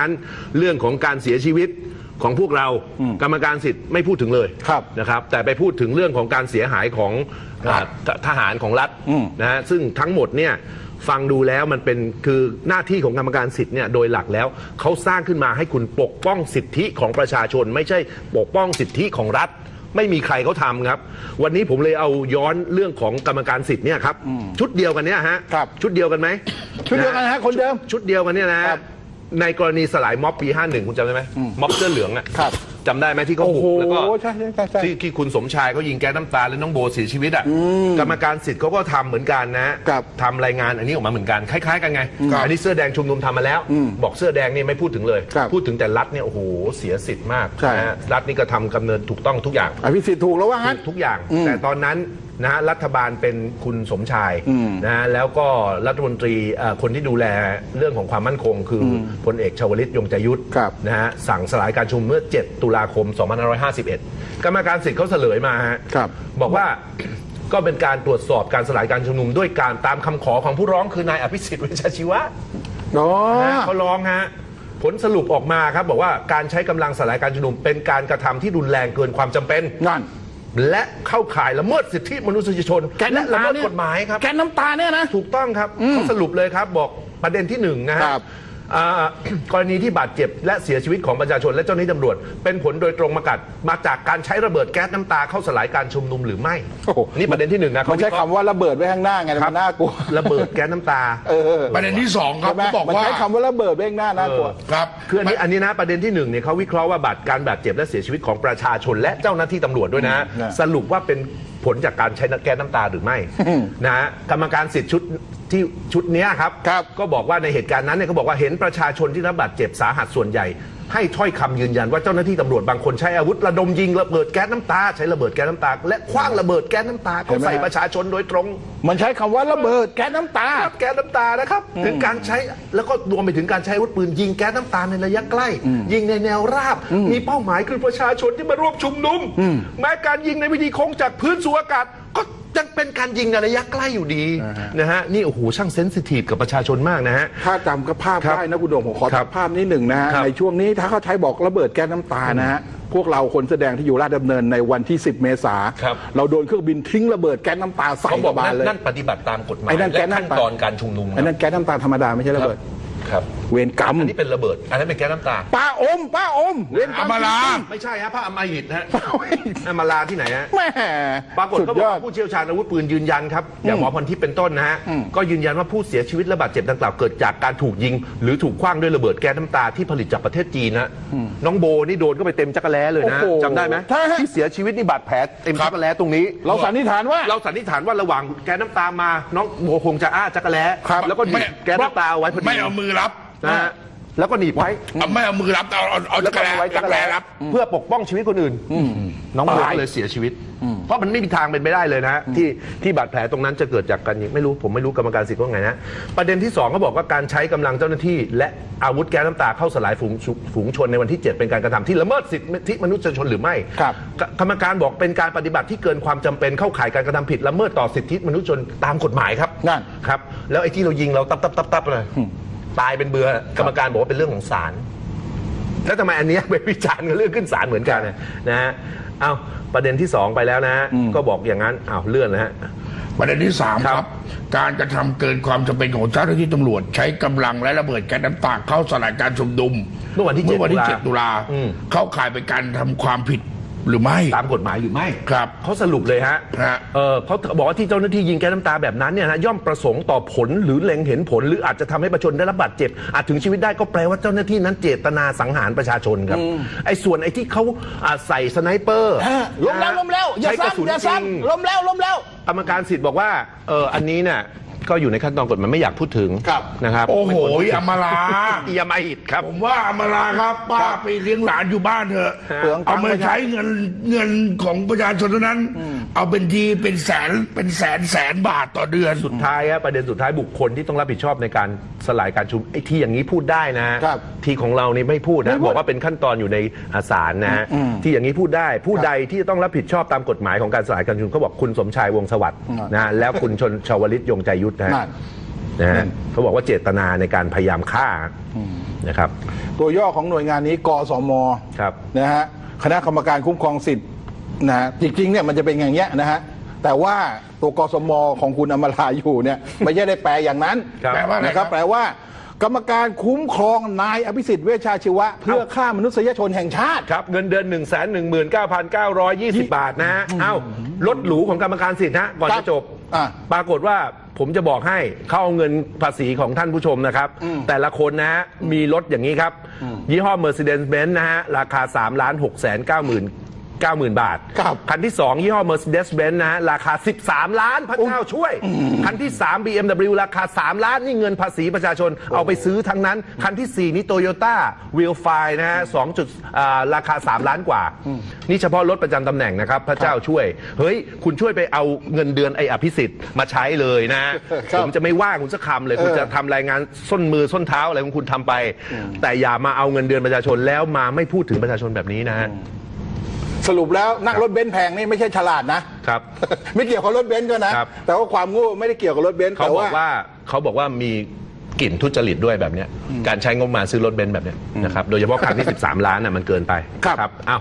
นั้นเรื่องของการเสียชีวิตของพวกเรากรรมการสิทธิ์ไม่พูดถึงเลยครับนะครับ แต่ไปพูดถึงเรื่องของการเสียหายของอ่าททหารของรัฐอืมนะฮะซึ่งทั้งหมดเนี่ยฟังดูแล้วมันเป็นคือหน้าที่ของกรรมการสิทธิ์เนี่ยโดยหลักแล้วเขาสร้างขึ้นมาให้คุณปกป้องสิทธิของประชาชน ไม่ใช่ปกป้องสิทธิของรัฐ ไม่มีใครเขาทำครับ วันนี้ผมเลยเอาย้อนเรื่องของกรรมการสิทธิ์เนี่ยครับชุดเดียวกันเนี่ยฮะครับ ชุดเดียวกันไหมชุดเดียวกันนะฮะคนเดิม ชุดเดียวกันเนี่ยนะฮะครับ ในกรณีสลายม็อบปี 51 คุณจำได้ไหมม็อบเสื้อเหลืองอะครับ จำได้ไหมที่เขาโอ้บุโหกแล้วก็ใช่ใช่ใช่ใช่ ที่ที่คุณสมชายเขายิงแก๊สน้ำตาแล้วน้องโบเสียชีวิตอะกรรมการสิทธิ์เขาก็ทำเหมือนกันนะครับทำรายงานอันนี้ออกมาเหมือนกันคล้ายๆ กันไงครับอันนี้เสื้อแดงชุมนุมทำมาแล้ว บอกเสื้อแดงนี่ไม่พูดถึงเลย ครับพูดถึงแต่รัฐเนี่ยโอ้โหเสียสิทธิ์มากใช่ นะฮะรัฐนี่ก็ทำกำเนินถูกต้องทุกอย่าง อภิสิทธิ์ถูกแล้วว่างั้น ทุกอย่างอืมแต่ตอนนั้นนะฮะรัฐบาลเป็นคุณสมชายอืมนะฮะแล้วก็รัฐมนตรีเอ่อคนที่ดูแลเรื่องของความมั่นคง คืออพลเอกชวลิตยงใจยุทธครับ นะฮะสั่งสลายการชุมนุมเมื่อ 7 ตุลาคม 2551 กรรมการสิทธิ์เขาเสลยมาฮะ ครับ บอกว่า ก็เป็นการตรวจสอบการสลายการชุมนุมด้วยการตามคำขอของผู้ร้องคือนายอภิสิทธิ์เวชชาชีวะ อ๋อ นะฮะเขาร้องฮะ ผลสรุปออกมาครับ บอกว่าการใช้กำลังสลายการชุมนุมเป็นการกระทำที่รุนแรงเกินความจำเป็น นั่น และเข้าข่ายละเมิดสิทธิมนุษยชนแกนและน้ำละตาเมิดเนี่ยกฎหมายครับ แกนน้ำตาเนี่ยนะ ถูกต้องครับเขาสรุปเลยครับบอกประเด็นที่หนึ่งนะฮะ ครับ อ่ากรณีที่บาดเจ็บและเสียชีวิตของประชาชนและเจ้าหน้าที่ตำรวจ เป็นผลโดยตรงมากัดมาจากการใช้ระเบิดแก๊สน้ำตาเข้าสลายการชุมนุมหรือไม่ โอ้โห นี่ประเด็นที่หนึ่งนะมันใช้วิเคราะห์คำว่าระเบิดไว้ข้างหน้าไงครัมันน่ากลัวระเบิดแก๊สน้ำตา เออประเด็นที่สองครับใช่ไหมเขาบอกมันว่าใช้คำว่าระเบิดไว้ข้างหน้าน่ากลัว ครับ คืออันนี้อันนี้นะประเด็นที่หนึ่งเนี่ยเขาวิเคราะห์ว่าบาดการบาดเจ็บและเสียชีวิตของประชาชนและเจ้าหน้าที่ตำรวจด้วยนะ นะสรุปว่าเป็นผลจากการใช้แก๊สน้ำตาหรือไม่อืมนะฮะกรรมการสิทธิ์ชุด ที่ชุดเนี้ยครับ ครับก็บอกว่าในเหตุการณ์นั้นเนี่ยเขาบอกว่าเห็นประชาชนที่รับบาดเจ็บสาหัสส่วนใหญ่ ให้ถ้อยคำยืนยันว่าเจ้าหน้าที่ตำรวจบางคนใช้อาวุธระดมยิงระเบิดแก๊สน้ำตา ใช้ระเบิดแก๊สน้ำตา และคว้างระเบิดแก๊สน้ำตาเข้าใส่ประชาชนโดยตรงมันใช้คำว่าระเบิดแก๊สน้ำตา ครับแก๊สน้ำตานะครับถึงการใช้แล้วก็รวมไปถึงการใช้อาวุธปืนยิงแก๊สน้ำตาในระยะใกล้ ยิงในแนวราบ มีเป้าหมายคือประชาชนที่มาร่วมชุมนุมแม้การยิงในวิธีโค้งจากพื้นสู่อากาศก็ ยังเป็นการยิงในระยะใกล้อยู่ดีอ่าฮะ นะฮะนี่โอ้โหช่างเซนซิทีฟกับประชาชนมากนะฮะ ถ้าจำกับภาพครับได้นะคุณโดมผมขอครับตัดภาพนิดหนึ่งนะฮะครับในช่วงนี้ถ้าเขาใช้บอกระเบิดแก๊สน้ำตานะฮะพวกเราคนแสดงที่อยู่ราชดำเนินในวันที่ 10 เมษาครับ เราโดนเครื่องบินทิ้งระเบิดแก๊สน้ำตาใส่เขาบอกกระบาลนั่นเลย นั่นปฏิบัติตามกฎหมายไอ้นั่นแก๊และสขั้นน้ำตา ตอนการชุมนุมอันนั้นแก๊สน้ำตาธรรมดาไม่ใช่ระเบิด ครับ เวรกรรมอันนี้เป็นระเบิด อันนั้นเป็นแก๊สน้ำตา ป้าอมป้าอม เวรกรรมอำมาลาไม่ใช่ฮะพระอภัยหิตฮะอมาลาที่ไหนฮะแม่ปรากฏสุดเขาบยอกอด ว่าผู้เชี่ยวชาญอาวุธปืนยืนยันครับอย่างหมอพรทิพย์เป็นต้นนะฮะก็ยืนยันว่าผู้เสียชีวิตและบาดเจ็บดังกล่าวเกิดจากการถูกยิง หรือถูกคว้างด้วยระเบิดแก๊สน้ำตาที่ผลิตจากประเทศจีนนะน้องโบนี่โดนก็ไปเต็มจักรแล้เลยนะโอ้โหจำได้ไหมใช่ฮะ ที่เสียชีวิตนี่บาดแผลเต็มจักรแล้ตรงนี้ เราสันนิษฐานว่า เราสันนิษฐานว่าระหว่างแก๊สน้ำตามาน้องโบคงจะอ้าจักรแล้ครับ แล้วก็หนีบแก๊สน้ำตาเอาไว้พอดีไม่เอามือรับ นะฮะแล้วก็หนีบไว้เอาไม่เอามือรับเอาเอาเอาแล้จัวกรก็แลเอาไว้จักรแลรับ เพื่อปกป้องชีวิตคนอื่นน้องโบตายก็เลยเสียชีวิต เพราะมันไม่มีทางเป็นไปได้เลยนะที่ที่บาดแผลตรงนั้นจะเกิดจากการยิงไม่รู้ผมไม่รู้กรรมการสิทธิ์ว่าไงนะ ประเด็นที่2เขาบอกว่าการใช้กำลังเจ้าหน้าที่ และอาวุธแก๊สน้ำตาเข้าสลายฝูงชุฝูงชนในวันที่ 7 เป็นการกระทำที่ละเมิดสิทธิมนุษยชนหรือไม่ครับ กกรรมการบอกเป็นการปฏิบัติที่เกินความจำเป็นเข้าข่ายการกระทำผิดละเมิดต่อสิทธิมนุษยชนตามกฎหมายครับนั่น ครับ แล้วไอ้ที่เรายิงเราตับตับตับตับเลย ตายเป็นเบือกรรมการบอกว่าเป็นเรื่องของศาลแล้วทำไมอันเนี้ยไปวิจารณ์กันเรื่องขึ้นศาลเหมือนกันเนี่ยนะฮะเอาประเด็นที่สองไปแล้วนะฮะก็บอกอย่างนั้นอ้าวเลื่อนนะฮะ ประเด็นที่สามคครัรับบการกระทำเกินความจำเป็นของเจ้าหน้าที่ตำรวจ ใช้กำลังและระเบิดแก๊สน้ำตาเข้าสลายการชุมนุมเมื่อวันที่เมื่อวันที่7เจ็ดตุลาอืมเข้าข่ายเป็นการทำความผิด หรือไม่ตามกฎหมายหรือไม่ครับเขาสรุปเลยฮะฮะ เออเขาบอกว่าที่เจ้าหน้าที่ยิงแก๊สน้ำตาแบบนั้นเนี่ยนะย่อมประสงค์ต่อผลหรือเล็งเห็นผล หรืออาจจะทำให้ประชาชนได้รับบาดเจ็บ อาจถึงชีวิตได้ก็แปลว่าเจ้าหน้าที่นั้นเจตนาสังหารประชาชนครับไอ้ส่วนไอ้ที่เขาอ่าใส่สไนเปอร์ฮะล้มแล้วล้มแล้วอย่าใช้กระสุนซ้ำอย่าจริงซ้ำล้มแล้วล้มแล้ว กรรมการสิทธิ์บอกว่าเอออันนี้เนี่ย ก็อยู่ในขั้นตอนกฎหมายไม่อยากพูดถึงครับนะครับโอ้โหไม่ควรพูดถึงอำมาลาอยามาอิดครับ ผมว่าอำมาลาครับป้าไปเลี้ยงหลานอยู่บ้านเถอะเปลืองตัเอางค์ มาไม่ใช่ใช้เงินเงินของประชาชนเท่านั้น เอาเป็นทีเป็นแสนเป็นแสนแสนบาทต่อเดือน สุดท้ายอะประเด็นสุดท้ายบุคคลที่ต้องรับผิดชอบในการสลายการชุมไอ้ที่อย่างนี้พูดได้นะครับที่ของเรานี่ไม่พูดไม่นะพูดบอกว่าเป็นขั้นตอนอยู่ในอาศาลนะฮะอืมที่อย่างนี้พูดได้ผู้ครับใดที่จะต้องรับผิดชอบตามกฎหมายของการสลายการชุมนุมเขาบอกคุณสมชายวงศ์สวัสดิ์อืมนะฮะแล้วคุณชนชาวลิตยงใจยุทธนะฮะนั่น นะนั่ฮะนเขาบอกว่าเจตนาในการพยายามฆ่านะครับ ตัวย่อของหน่วยงานนี้กสมครับ นะฮะคณะกรรมการคุ้มครองสิทธิ์นะฮะจริงๆเนี่ยมันจะเป็นอย่างเงี้ยนะฮะแต่ว่าตัวกสมของคุณอมราอยู่เนี่ย ไม่ใช่ได้แปลอย่างนั้นครับแปลว่าอะไรนะคครัรับบแปลว่า กรรมการคุ้มครองนายอภิสิทธิ์เวชชาชีวะ เพื่อฆ่ามนุษยชนแห่งชาติ ครับ เงินเดือน 1 1 9 9 2 0 บาทนะฮะเอ้ารถหรูของกรรมการสิทธิ์นะก่อนครัจะบ จบ อะปรากฏว่าผมจะบอกให้เขาเอาเงินภาษีของท่านผู้ชมนะครับแต่ละคนนะฮะมีรถอย่างนี้ครับ ยี่ห้อ Mercedes-Benz นะฮะ ราคา3ล้าน6แสน9หมื่น 90,000 บาท ครับคันที่ 2 ยี่ห้อ Mercedes-Benz นะฮะราคา 13 ล้านพระเจ้าช่วย คันที่ 3 BMW ราคา 3 ล้านนี่เงินภาษีประชาชนเอาไปซื้อทั้งนั้น คันที่ 4 นี่ Toyota w h e e l f i นะฮะ2จุดอ่าราคา 3 ล้านกว่า นี่เฉพาะรถประจำตำแหน่งนะครับ พระเจ้าช่วย เฮ้ย คุณช่วยไปเอาเงินเดือนไอ้อภิสิทธิ์มาใช้เลยนะฮะครับผมจะไม่ว่าคุณสักคำเลย คุณเออจะทำรายงานส้นมือส้นเท้าอะไรของคุณทำไป แต่อย่ามาเอาเงินเดือนประชาชนแล้วมาไม่พูดถึงประชาชนแบบนี้นะฮะ สรุปแล้วนั่งรถเบนซ์แพงนี่ไม่ใช่ฉลาดนะ ครับ ไม่เกี่ยวกับรถเบนซ์ก็นะ ครับ แต่ว่าความโง่ไม่ได้เกี่ยวกับรถเบนซ์เขาแต่บอกว่าเขาบอกว่ามี กลิ่นทุจริตด้วยแบบเนี้ยการใช้งบประมาณซื้อรถเบนซ์แบบเนี้ยนะครับโดยเฉพาะคันที่ 13 ล้านน่ะมันเกินไปครับอ้าว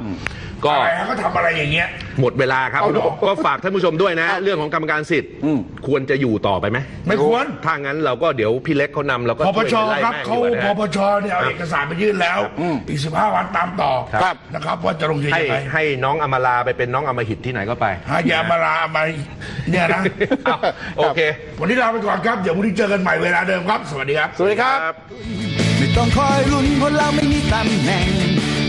ก็อะไรฮะเขาทำอะไรอย่างเงี้ยหมดเวลาครับเอาเหรอก็ฝากท่านผู้ชมด้วยนะ เรื่องของกรรมการสิทธิ์อืมควรจะอยู่ต่อไปไหมไม่ควรถ้างั้นเราก็เดี๋ยวพี่เล็กเขานำเราก็ปปชช่วยไล่ครับแม่งเขาดีกว่านะปฮะปชเนี่ยเอาเอกสารไปยื่นแล้วอีกสิบห้าวันตามต่อครับนะครับว่าจะลงชื่อให้ยังไงให้น้องอมราไปเป็นน้องอมหิตที่ไหนก็ไปหายามาลามาเนี่ยนะอ้าวโอเค วันนี้ลาไปก่อนครับเดี๋ยววันนี้เจอกันใหม่เวลาเดิมครับสวัสดีครับ สวัสดีครับ ไม่ต้องคอยลุ้นเพราะเราไม่มีตำแหน่ง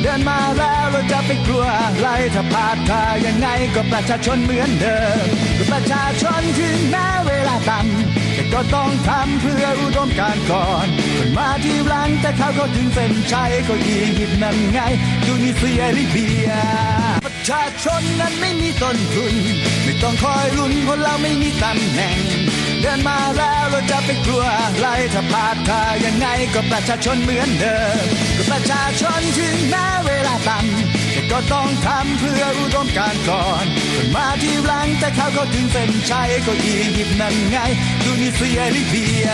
เดินมาแล้วเราจะไปกลัวอะไรถ้าพลาดท่ายังไงก็ประชาชนเหมือนเดิมก็ประชาชนถึงแม้เวลาต่ำแต่ก็ต้องทำเพื่ออุดมการณ์ก่อนคนมาทีหลังแต่เขาก็ถึงเส้นชัยก็อียิปต์นั่นไงดูนิเซียลิเบียประชาชนนั้นไม่มีต้นทุน ไม่ต้องคอยลุ้นเพราะเราไม่มีตำแหน่ง เดินมาแล้วเราจะไปกลัวอะไรถ้าพลาดทายังไงก็ประชาชนเหมือนเดิมก็ประชาชนถึงแม้เวลาต่ำแต่ก็ต้องทำเพื่ออุดมการก่อนคนมาทีหลังแต่เขาก็ถึงเส้นชัยก็อียิปต์นั่นไงดูนิเซียลิเบีย